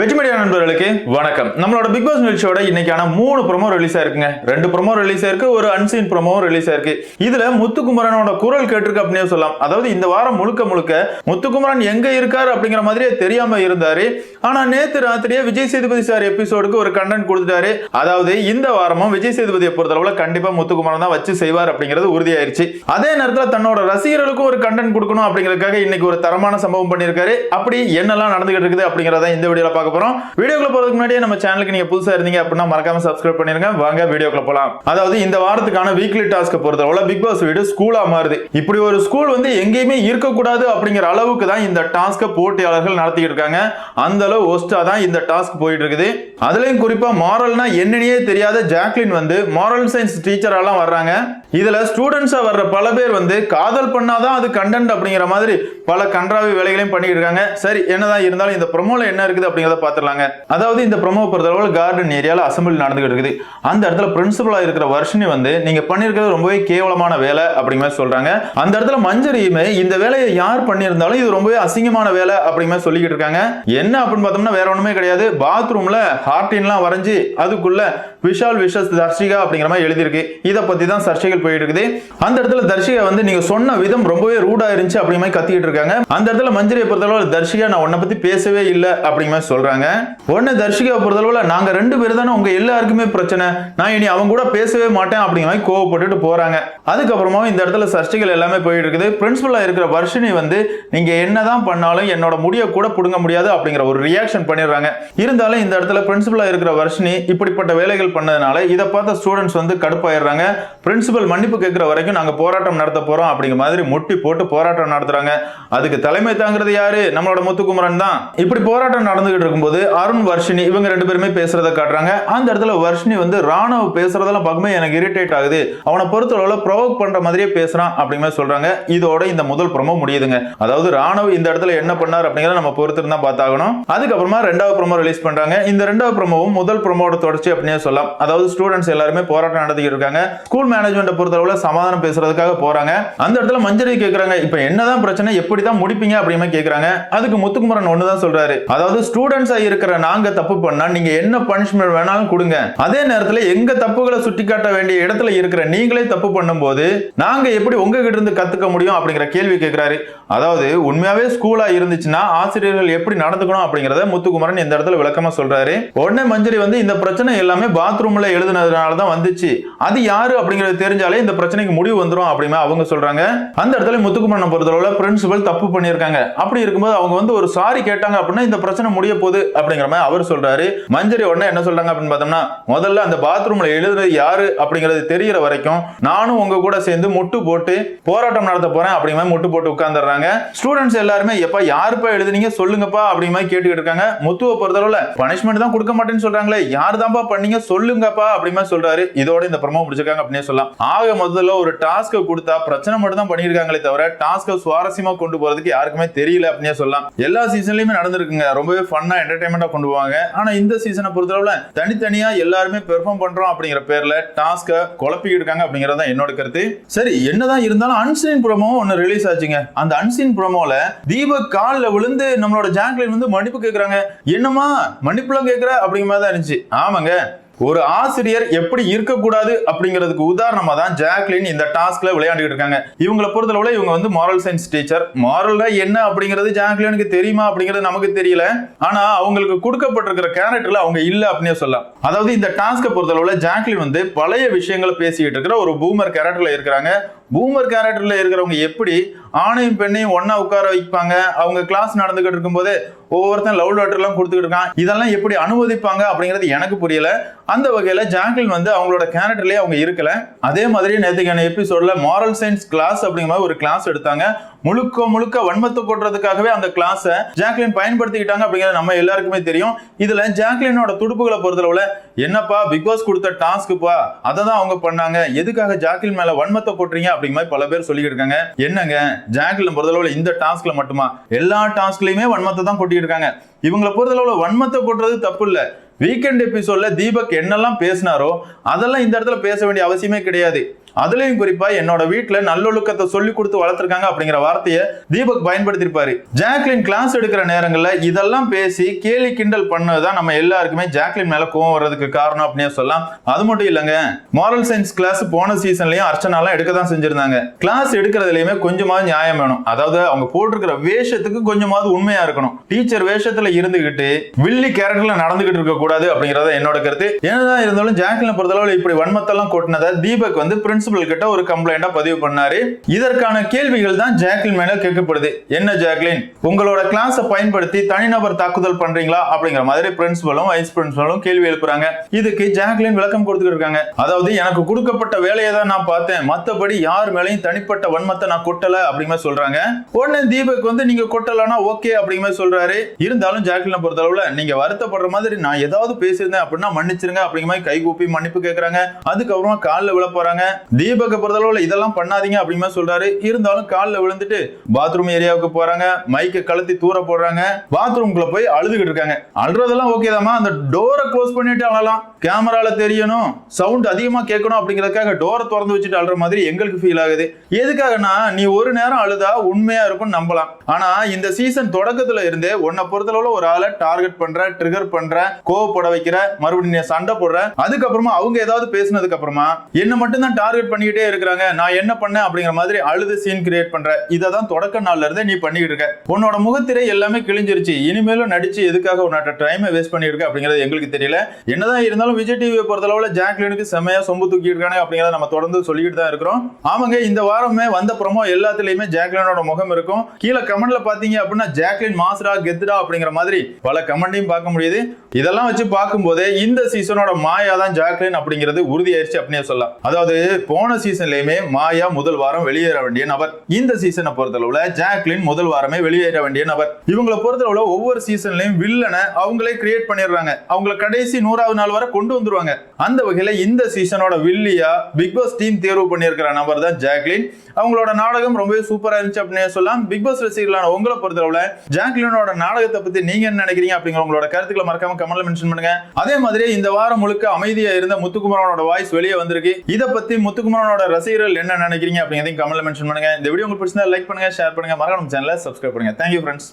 Veg media நண்பர்களுக்கு வணக்கம். நம்மளோட பிக் பாஸ் நிகழ்ச்சியோட இன்னைக்கான மூணு ப்ரொமோ ரிலீஸ் ஆயிருக்குங்க ரெண்டு ப்ரொமோ ரிலீஸ் ஆயிருக்கு ஒரு அன்சீன் ப்ரொமோவும் ரிலீஸ் ஆயிருக்கு இதுல முத்துக்குமரனோட குரல் கேட்டிருக்கு அப்படின்னே சொல்லலாம். அதாவது இந்த வாரம் முழுக்க முழுக்க முத்துக்குமரன் எங்க இருக்காரு அப்படிங்கிற மாதிரியே தெரியாம இருந்தாரு. ஆனா நேத்து ராத்திரியே விஜய் சேதுபதி சார் எபிசோடுக்கு ஒரு கண்டென்ட் கொடுத்துட்டாரு. அதாவது இந்த வாரமும் விஜய் சேதுபதியை பொறுத்தளவுல கண்டிப்பா முத்துக்குமரன் தான் வச்சு செய்வார் அப்படிங்கிறது உறுதியாயிருச்சு. அதே நேரத்துல தன்னோட ரசிகர்களுக்கும் ஒரு கண்டென்ட் கொடுக்கணும் அப்படிங்கிறதுக்காக இன்னைக்கு ஒரு தரமான சம்பவம் பண்ணியிருக்காரு. அப்படி என்னெல்லாம் நடந்துகிட்டு இருக்குது அப்படிங்கறத இந்த வீடியோல பார்க்க போறோம் வீடியோக்குள்ள போறதுக்கு முன்னாடியே நம்ம சேனலுக்கு நீங்க புதுசா இருந்தீங்க அப்படின்னா மறக்காம சப்ஸ்கிரைப் பண்ணிருங்க. வாங்க வீடியோக்குள்ள போலாம். அதாவது இந்த வாரத்துக்கான வீக்லி டாஸ்க் பொறுத்தளவுல பிக் பாஸ் வீடு ஸ்கூலா மாறுது. இப்படி ஒரு ஸ்கூல் வந்து எங்கேயுமே இருக்கக்கூடாது அப்படிங்கிற அளவுக்கு தான் இந்த டாஸ்க்கை போட்டியாளர்கள் நடத்திட்டு இருக்காங்க. அந்த அளவு ஒஸ்டா தான் இந்த டாஸ்க் போயிட்டு இருக்குது. அதுலயும் குறிப்பா மாரல்னா என்னன்னே தெரியாத ஜாக்லின் வந்து மாரல் சயின்ஸ் டீச்சரெல்லாம் வர்றாங்க. இதுல ஸ்டூடெண்ட்ஸா வர்ற பல பேர் வந்து காதல் பண்ணாதான் அது கண்டென்ட் அப்படிங்கிற மாதிரி பல கன்றாவி வேலைகளையும் பண்ணிட்டு இருக்காங்க. சரி என்னதான் இருந்தாலும் இந்த ப்ரொமோல என்ன இருக்குது அப்படிங்கிறத பார்த்துடலாங்க. அதாவது இந்த ப்ரொமோ பொறுத்தளவு கார்டன் ஏரியாவில் அசம்பிளி நடந்துகிட்டு இருக்குது. அந்த இடத்துல பிரின்சிபலாக இருக்கிற வருஷனி வந்து நீங்க பண்ணிருக்கிறது ரொம்பவே கேவலமான வேலை அப்படிங்கிற மாதிரி சொல்கிறாங்க அந்த இடத்துல மஞ்சரியுமே இந்த வேலையை யார் பண்ணியிருந்தாலும் இது ரொம்பவே அசிங்கமான வேலை அப்படிங்கிற மாதிரி சொல்லிக்கிட்டு இருக்காங்க. என்ன அப்படின்னு பார்த்தோம்னா வேற ஒண்ணுமே கிடையாது. பாத்ரூம்ல ஹார்டின்லாம் வரைஞ்சி அதுக்குள்ள விஷால் விஷஸ் தர்ஷிகா அப்படிங்கிற மாதிரி எழுதியிருக்கு. இதை பத்தி தான் சர்ச்சைகள் போயிட்டு இருக்குது. அந்த இடத்துல தர்ஷிகா வந்து நீங்க சொன்ன விதம் ரொம்பவே ரூடா இருந்துச்சு அப்படிங்கிற மாதிரி கத்திக்கிட்டு இருக்காங்க. அந்த இடத்துல மஞ்சரியை பொறுத்தளவு தர்ஷிகா நான் உன்னை பத்தி பேசவே இல்லை அப்படிங்கிற மாதிரி சொல்றாங்க. உடனே தர்ஷிகா பொறுத்தளவுல நாங்க ரெண்டு பேர் தானே உங்க எல்லாருக்குமே பிரச்சனை. நான் இனி அவங்க கூட பேசவே மாட்டேன் அப்படிங்கிற மாதிரி கோவப்பட்டுட்டு போறாங்க. அதுக்கப்புறமா இந்த இடத்துல சர்ச்சைகள் எல்லாமே போயிட்டு இருக்குது. பிரின்சிபலா இருக்கிற வர்ஷினி வந்து நீங்க என்னதான் பண்ணாலும் என்னோட முடிய கூட புடுங்க முடியாது அப்படிங்கிற ஒரு ரியாக்ஷன் பண்ணிடுறாங்க. இருந்தாலும் இந்த இடத்துல பிரின்சிபலா இருக்கிற வர்ஷினி இப்படிப்பட்ட வேலைகள் பண்ணதுனால இதை பார்த்த ஸ்டூடெண்ட்ஸ் வந்து கடுப்பாயிடுறாங்க. பிரின்சிபல் மன்னிப்பு கேட்கிற வரைக்கும் நாங்க போராட்டம் நடத்த போறோம் அப்படிங்கிற மாதிரி முட்டி போட்டு போராட்டம் நடத்துறாங்க. அதுக்கு தலைமை தாங்கிறது யாரு? நம்மளோட முத்துக்குமரன் தான். இப்படி போராட்டம் நடந்துகிட்டு இருக்கும்போது அருண் வர்ஷினி இவங்க ரெண்டு பேருமே பேசுறத காட்டுறாங்க. அந்த இடத்துல வர்ஷினி வந்து ராணுவ பேசுறதெல்லாம் பார்க்கும்போது எனக்கு இரிட்டேட் ஆகுது. அவனை பொறுத்தளவுல ப்ரொவோக் பண்ற மாதிரியே பேசுறான் அப்படிங்கிற சொல்றாங்க. இதோட இந்த முதல் ப்ரொமோ முடியுதுங்க. அதாவது ராணுவ இந்த இடத்துல என்ன பண்ணார் அப்படிங்கறத நம்ம பொறுத்திருந்தா பார்த்தாகணும். அதுக்கப்புறமா ரெண்டாவது ப்ரொமோ ரிலீஸ் பண்றாங்க. இந்த ரெண்டாவது ப்ரொமோவும் முதல் ப்ரொமோட தொடர்ச்சி அப்படின்னே சொல்லலாம். அதாவது ஸ்டூடெண்ட்ஸ் எல்லாருமே போராட்டம் நடத்திக்கிட்டு இருக்காங்க. ஸ்கூல் மேனேஜ்மெண்ட் பொறுத்தளவுல சமாதானம் பேசுறதுக்காக போறாங்க. அந்த இடத்துல மஞ்சரி கேக்குறாங்க. இப்ப என்னதான் பிரச்சனை எப்படி தான் முடிப்பீங்க அப்படின்னு கேட்கறாங்க அதுக்கு முத்துக்குமரன் ஒண்ணுதான் சொல்றாரு. அதாவது ஸ்டூடெண்ட்ஸா இருக்கிற நாங்க தப்பு பண்ணா நீங்க என்ன பனிஷ்மெண்ட் வேணாலும் கொடுங்க. அதே நேரத்துல எங்க தப்புகளை சுட்டி காட்ட வேண்டிய இடத்துல இருக்கிற நீங்களே தப்பு பண்ணும்போது நாங்க எப்படி உங்ககிட்ட இருந்து கத்துக்க முடியும் அப்படிங்கிற கேள்வி கேட்கிறாரு அதாவது உண்மையாவே ஸ்கூலா இருந்துச்சுன்னா ஆசிரியர்கள் எப்படி நடந்துக்கணும் அப்படிங்கறத முத்துக்குமரன் இந்த இடத்துல விளக்கமா சொல்றாரு. உடனே மஞ்சரி வந்து இந்த பிரச்சனை எல்லாமே பாத்ரூம்ல எழுதுனதுனால தான் வந்துச்சு. அது யாரு அப்படிங்கறது தெரிஞ்சாலே இந்த பிரச்சனைக்கு முடிவு வந்துடும் அப்படின்னு அவங்க சொல்றாங்க. அந்த இடத்துல முத்துக்குமரனை பொறுத்தளவுல பிரின்சிபல் தப்பு பண்ணியிருக்காங்க. அப்படி இருக்கும்போது அவங்க வந்து ஒரு சாரி கேட்டாங்க அப்படின்னா இந்த பிரச்சனை முடிய போகுது அப்படிங்கிற மாதிரி அவர் சொல்றாரு. மஞ்சரி உடனே என்ன சொல்றாங்க அப்படின்னு பார்த்தோம்னா முதல்ல அந்த பாத்ரூம்ல எழுதுறது யாரு அப்படிங்கிறது தெரியற வரைக்கும் நானும் உங்க கூட சேர்ந்து முட்டு போட்டு போராட்டம் நடத்த போறேன் அப்படிங்கிற மாதிரி முட்டு போட்டு உட்கார்ந்துடுறாங்க. ஸ்டூடெண்ட்ஸ் எல்லாருமே எப்ப யாருப்பா எழுதுனீங்க? சொல்லுங்கப்பா அப்படிங்கிற மாதிரி கேட்டுக்கிட்டு இருக்காங்க. முத்துவை பொறுத்தளவுல பனிஷ்மெண்ட் தான் கொடுக்க மாட்டேன்னு சொல்றாங்களே யார் தான்ப்பா பண்ணீங்க? சொல்லுங்கப்பா அப்படி சொல்றாரு. இதோட இந்த பிரமோ முடிச்சிருக்காங்க அப்படின்னு சொல்லலாம். ஆக முதல்ல ஒரு டாஸ்க்கை கொடுத்தா பிரச்சனை மட்டும் தான் பண்ணியிருக்காங்களே தவிர டாஸ்க்கை சுவாரஸ்யமா கொண்டு போறதுக்கு யாருக்குமே தெரியல அப்படின்னே சொல்லலாம். எல்லா சீசன்லயுமே நடந்திருக்குங்க. ரொம்பவே ஃபன்னா என்டர்டைன்மெண்ட்டாக கொண்டு போவாங்க. ஆனால் இந்த சீசனை பொறுத்தளவில் தனித்தனியாக எல்லாருமே பெர்ஃபார்ம் பண்ணுறோம் அப்படிங்கிற பேரில் டாஸ்க்கை குழப்பிக்கிட்டு இருக்காங்க தான் என்னோட கருத்து. சரி என்னதான் இருந்தாலும் அன்சீன் ப்ரோமோ ஒன்று ரிலீஸ் ஆச்சுங்க. அந்த அன்சீன் ப்ரோமோவில் தீபக் காலில் விழுந்து நம்மளோட ஜாக்லின் வந்து மன்னிப்பு கேட்குறாங்க என்னம்மா மன்னிப்புலாம் கேட்குற அப்படிங்கிற மாதிரி தான் இருந்துச்சு. ஆமாங்க. ஒரு ஆசிரியர் எப்படி இருக்கக்கூடாது அப்படிங்கிறதுக்கு உதாரணமாக தான் ஜாக்லின் இந்த டாஸ்க்ல விளையாண்டுகிட்டு இருக்காங்க. இவங்களை பொறுத்தளவுல இவங்க வந்து மாரல் சயின்ஸ் டீச்சர் மாரல்னா என்ன அப்படிங்கிறது ஜாக்லினுக்கு தெரியுமா அப்படிங்கிறது நமக்கு தெரியல. ஆனா அவங்களுக்கு கொடுக்கப்பட்டிருக்கிற கேரக்டர்ல அவங்க இல்லை அப்படின்னே சொல்லலாம். அதாவது இந்த டாஸ்க்கை பொறுத்தளவுல ஜாக்லின் வந்து பழைய விஷயங்களை பேசிக்கிட்டு இருக்கிற ஒரு பூமர் கேரக்டர்ல இருக்கிறாங்க. பூமர் கேரக்டரில் இருக்கிறவங்க எப்படி ஆணையும் பெண்ணையும் ஒன்றா உட்கார வைப்பாங்க? அவங்க கிளாஸ் நடந்துகிட்டு இருக்கும்போது ஒவ்வொருத்தன் லவ் லெட்டர்லாம் எல்லாம் கொடுத்துக்கிட்டு இருக்கான். இதெல்லாம் எப்படி அனுமதிப்பாங்க அப்படிங்கிறது எனக்கு புரியல. அந்த வகையில் ஜாக்லின் வந்து அவங்களோட கேரக்டர்லேயே அவங்க இருக்கல. அதே மாதிரி நேற்றுக்கான எபிசோடில் மாரல் சயின்ஸ் கிளாஸ் அப்படிங்கிற மாதிரி ஒரு கிளாஸ் எடுத்தாங்க. முழுக்க முழுக்க வன்மத்தை கொட்டுறதுக்காகவே அந்த கிளாஸை ஜாக்லின் பயன்படுத்திக்கிட்டாங்க அப்படிங்கிறது நம்ம எல்லாருக்குமே தெரியும். இதில் ஜாக்லினோட துடுப்புகளை பொறுத்தளவில் என்னப்பா பிக் பாஸ் கொடுத்த டாஸ்க்குப்பா? அதை தான் அவங்க பண்ணாங்க. எதுக்காக ஜாக்கில் மேல வன்மத்தை போட்டுறீங்க அப்படிங்கிற மாதிரி பல பேர் சொல்லிட்டு இருக்காங்க. என்னங்க? ஜாக்கில் பொறுத்தளவுல இந்த டாஸ்க்ல மட்டுமா? எல்லா டாஸ்க்லயுமே வன்மத்தை தான் கொட்டிட்டு இருக்காங்க. இவங்களை பொறுத்தளவுல வன்மத்தை போடுறது தப்பு இல்ல. வீக்கெண்ட் எபிசோட்ல தீபக் என்னெல்லாம் பேசினாரோ அதெல்லாம் இந்த இடத்துல பேச வேண்டிய அவசியமே கிடையாது. அதுலயும் குறிப்பா என்னோட வீட்டுல நல்லொழுக்கத்தை சொல்லி கொடுத்து வளர்த்திருக்காங்க அப்படிங்கிற வார்த்தையை தீபக் பயன்படுத்திருப்பாரு ஜாக்லின் கிளாஸ் எடுக்கிற நேரங்கள்ல இதெல்லாம் பேசி கேலி கிண்டல் பண்ணதுதான் நம்ம எல்லாருக்குமே ஜாக்லின் மேல கோவம் வர்றதுக்கு காரணம் அப்படின்னு சொல்லலாம். அது மட்டும் இல்லைங்க மாரல் சயின்ஸ் கிளாஸ் போன சீசன்லயும் அர்ச்சனாலாம் எடுக்க தான் செஞ்சிருந்தாங்க. கிளாஸ் எடுக்கிறதுலயுமே கொஞ்சமாவது நியாயம் வேணும். அதாவது அவங்க போட்டிருக்கிற வேஷத்துக்கு கொஞ்சமாவது உண்மையா இருக்கணும். டீச்சர் வேஷத்துல இருந்துகிட்டு வில்லி கேரக்டர்ல நடந்துகிட்டு இருக்க கூடாது அப்படிங்கறத என்னோட கருத்து. என்னதான் இருந்தாலும் ஜாக்லின் பொறுத்தளவுல இப்படி வன்மத்தெல்லாம் கொட்டினதை தீபக் வந்து பிரின்சிபல் கிட்ட ஒரு கம்ப்ளைண்டா பதிவு பண்ணாரு. இதற்கான கேள்விகள் தான் ஜாக்லின் மேல கேட்கப்படுது. என்ன ஜாக்லின்? உங்களோட கிளாஸை பயன்படுத்தி தனிநபர் தாக்குதல் பண்றீங்களா? அப்படிங்கிற மாதிரி பிரின்சிபலும் வைஸ் பிரின்சிபலும் கேள்வி எழுப்புறாங்க. இதுக்கு ஜாக்லின் விளக்கம் கொடுத்துட்டு இருக்காங்க. அதாவது எனக்கு கொடுக்கப்பட்ட வேலையை தான் நான் பார்த்தேன். மத்தபடி யார் மேலேயும் தனிப்பட்ட வன்மத்தை நான் கொட்டல அப்படிங்கிற சொல்றாங்க. உடனே தீபக் வந்து நீங்க கொட்டலனா ஓகே அப்படிங்கிற மாதிரி சொல்றாரு. இருந்தாலும் ஜாக்லினை பொறுத்தளவுல நீங்க வருத்தப்படுற மாதிரி நான் ஏதாவது பேசியிருந்தேன் அப்படின்னா மன்னிச்சிருங்க அப்படிங்கிற மாதிரி கைகூப்பி மன்னிப்பு கேட்கறாங்க அதுக்கப்புறமா காலில் விழ போறாங்க. தீபக்கை பொறுத்தளவில் இதெல்லாம் பண்ணாதீங்க அப்படிமா சொல்றாரு. இருந்தாலும் காலில் விழுந்துட்டு பாத்ரூம் ஏரியாவுக்கு போறாங்க. மைக்கை கழுத்தி தூர போடுறாங்க. பாத்ரூம்குள்ள போய் அழுதுகிட்டு இருக்காங்க. அழுறதெல்லாம் ஓகே தாமா அந்த டோரை க்ளோஸ் பண்ணிட்டு அழலாம். கேமரால தெரியணும். சவுண்ட் அதிகமா கேட்கணும் அப்படிங்கிறதுக்காக டோரை திறந்து வச்சுட்டு அழுற மாதிரி எங்களுக்கு ஃபீல் ஆகுது. எதுக்காகனா நீ ஒரு நேரம் அழுதா உண்மையா இருக்கும்னு நம்பலாம். ஆனா இந்த சீசன் தொடக்கத்துல இருந்தே உன்னை பொறுத்தளவுல ஒரு ஆளை டார்கெட் பண்ற ட்ரிகர் பண்ற கோவப்பட வைக்கிற மறுபடியும் சண்டை போடுற. அதுக்கப்புறமா அவங்க ஏதாவது பேசினதுக்கு அப்புறமா என்ன மட்டும் தான் டார்கெட் பண்ணிக்கிட்டே இருக்கிறாங்க. நான் என்ன பண்ணேன் அப்படிங்கிற மாதிரி அழுது சீன் கிரியேட் பண்ற. இதை தான் தொடக்க நாள்ல இருந்தே நீ பண்ணிக்கிட்டு இருக்க. உன்னோட முகத்திரை எல்லாமே கிழிஞ்சிருச்சு. இனிமேலும் நடிச்சு எதுக்காக உன்னோட டைமை வேஸ்ட் பண்ணிருக்க அப்படிங்கிறது எங்களுக்கு தெரியல. என்னதான் இருந்தாலும் விஜய் டிவியை பொறுத்தளவுல ஜாக்லினுக்கு செமையா சொம்பு தூக்கி இருக்கானே அப்படிங்கறத நம்ம தொடர்ந்து சொல்லிக்கிட்டு தான் இருக்கிறோம். ஆமாங்க இந்த வாரமே வந்த ப்ரோமோ எல்லாத்துலயுமே ஜாக்லினோட முகம் இருக்கும். கீழே கமெண்ட்ல பாத்தீங்க அப்படின்னா ஜாக்லின் மாஸ்டரா கெத்துடா அப்படிங்கிற மாதிரி பல கமெண்டையும் பார்க்க முடியுது. இதெல்லாம் வச்சு பார்க்கும்போதே இந்த சீசனோட மாயா தான் ஜாக்லின் அப்படிங்கிறது உறுதியாயிருச்சு அப்படின்னே சொல்லலாம். அதாவது போன சீசன்லயுமே மாயா முதல் வாரம் வெளியேற வேண்டிய நபர். இந்த சீசனை பொறுத்தளவுல ஜாக்லின் முதல் வாரமே வெளியேற வேண்டிய நபர். இவங்களை பொறுத்தளவுல ஒவ்வொரு சீசன்லயும் வில்லனை அவங்களே கிரியேட் பண்ணிடுறாங்க. அவங்கள கடைசி நூறாவது நாள் வரை கொண்டு வந்துருவாங்க. அந்த வகையில இந்த சீசனோட வில்லியா பிக் பாஸ் டீம் தேர்வு பண்ணியிருக்கிற நபர் தான் ஜாக்லின். அவங்களோட நாடகம் ரொம்பவே சூப்பராக இருந்துச்சு அப்படின்னு சொல்லலாம். பிக் பாஸ் ரசிகர்களான உங்களை பொறுத்தளவுல ஜாக்லினோட நாடகத்தை பத்தி நீங்க என்ன நினைக்கிறீங்க அப்படிங்கிற உங்களோட கருத்துக்களை மறக்காம கமெண்ட்ல மென்ஷன் பண்ணுங்க. அதே மாதிரி இந்த வாரம் முழுக்க அமைதியா இருந்த முத்துக்குமரனோட வாய்ஸ் வெளியே வந்திருக்கு. இதை பத்தி முத்துக்குமரனோட ரசிகர்கள் என்ன நினைக்கிறீங்க அப்படிங்கிறதையும் கமெண்ட்ல மென்ஷன் பண்ணுங்க. இந்த வீடியோ உங்களுக்கு பிடிச்சிருந்தா லைக் பண்ணுங்க ஷேர் பண்ணுங்க. மறக்காம சேனலை சப்ஸ்கிரைப் பண்ணுங்க. Thank you friends